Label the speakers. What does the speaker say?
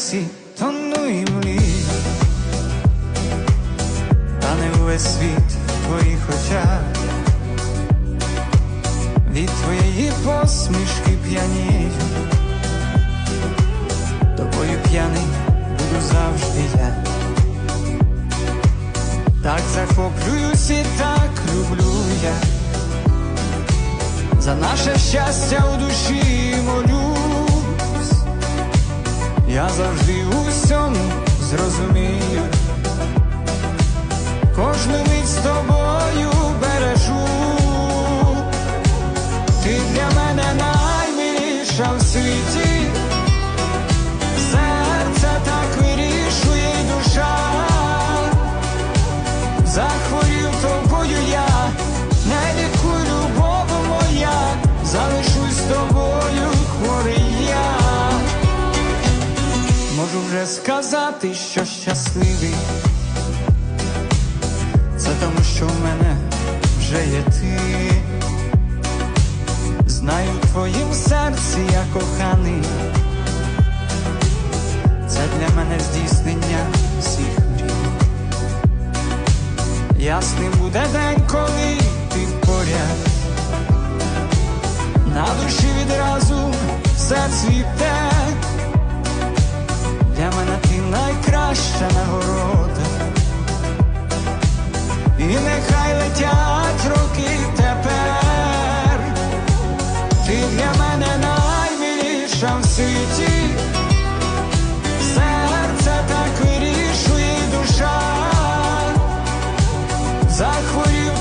Speaker 1: красі тону і млію, та не увесь світ твоїх очах. Від твоєї посмішки п'янію, тобою п'яний буду завжди я. Так захоплююсь і так люблю я. За наше щастя у душі молюсь, завжди у сказати, що щасливий. Це тому, що в мене вже є ти. Знаю в твоїм серці я коханий. Це для мене здійснення всіх мрій. Ясним буде день, коли ти поряд. На душі відразу все цвіте. Найкраща нагорода. І нехай летять роки тепер. Ти для мене наймиліша в світі. Серце так вирішує душа. Захворів